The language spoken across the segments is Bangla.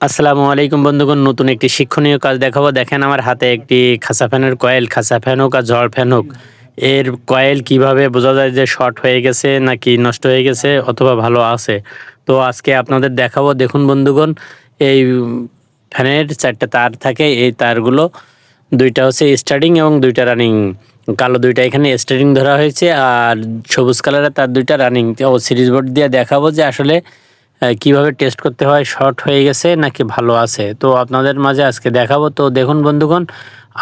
আসসালামু আলাইকুম বন্ধুগণ, নতুন একটি শিক্ষণীয় কাজ দেখাবো। দেখেন আমার হাতে একটি খাসা ফ্যানের কয়েল খাসা ফ্যান হোক আর ঝড় ফ্যান হোক। এর কয়েল কীভাবে বোঝা যায় যে শর্ট হয়ে গেছে নাকি নষ্ট হয়ে গেছে অথবা ভালো আছে? তো আজকে আপনাদের দেখাবো। দেখুন বন্ধুগণ, এই ফ্যানের চারটে তার থাকে, এই তারগুলো, দুইটা হচ্ছে স্টার্টিং এবং দুইটা রানিং কালো দুইটা এখানে স্টার্টিং ধরা হয়েছে আর সবুজ কালারের তার দুইটা রানিং ও সিরিজ বোর্ড দিয়ে দেখাবো যে আসলে কীভাবে টেস্ট করতে হয় শর্ট হয়ে গেছে নাকি ভালো আছে? তো আপনাদের মাঝে আজকে দেখাবো। তো দেখুন বন্ধুগণ,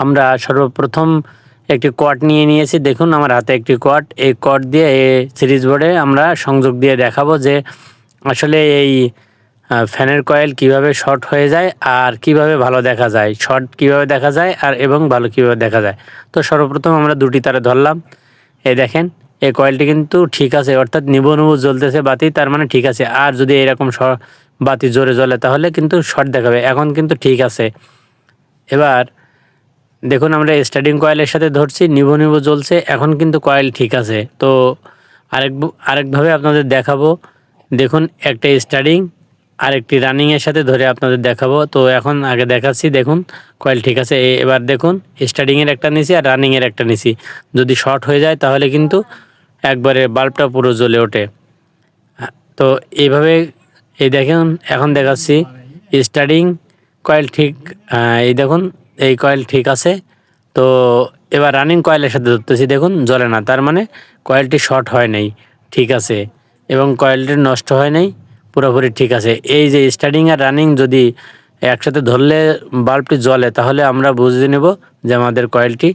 আমরা সর্বপ্রথম একটি কট নিয়ে নিয়েছি। দেখুন, আমার হাতে একটি কট এই কট দিয়ে, এই সিরিজ বোর্ডে আমরা সংযোগ দিয়ে দেখাবো যে আসলে এই ফ্যানের কয়েল কীভাবে শর্ট হয়ে যায় আর কীভাবে ভালো দেখা যায়। শর্ট কীভাবে দেখা যায় আর এবং ভালো কীভাবে দেখা যায়। তো সর্বপ্রথম আমরা দুটি তারে ধরলাম। এই দেখেন এই কয়েলটি কিন্তু ঠিক আছে, অর্থাৎ নিবো নিবো জ্বলতেছে বাতি, তার মানে ঠিক আছে। আর যদি এরকম বাতি জোরে জ্বলে, তাহলে কিন্তু শর্ট দেখাবে। এখন কিন্তু ঠিক আছে। এবার দেখুন, আমরা স্টার্টিং কয়েলের সাথে ধরছি, নিবো নিবো জ্বলছে, এখন কিন্তু কয়েল ঠিক আছে। তো আরেক আরেকভাবে আপনাদের দেখাবো। দেখুন, একটা স্টার্টিং, আরেকটি রানিংয়ের সাথে ধরে আপনাদের দেখাবো। তো এখন আগে দেখাচ্ছি, দেখুন, কয়েল ঠিক আছে। এবার দেখুন, স্টার্টিংয়ের একটা নিছি আর রানিংয়ের একটা নিছি যদি শর্ট হয়ে যায়, তাহলে কিন্তু একবারে বাল্বটা পুরো জ্বলে ওঠে। তো এইভাবে, এই দেখেন, এখন দেখাচ্ছি স্টার্টিং কয়েল ঠিক এই দেখুন, এই কয়েল ঠিক আছে। তো এবার রানিং কয়েলের সাথে ধরতেছি, দেখুন, জ্বলে না। তার মানে কয়েলটি শর্ট হয় নাই, ঠিক আছে। এবং কয়েলটি নষ্ট হয় নাই, পুরোপুরি ঠিক আছে। এই যে স্টার্টিং আর রানিং যদি একসাথে ধরলে বাল্বটি জ্বলে, তাহলে আমরা বুঝে নেব যে আমাদের কয়েলটি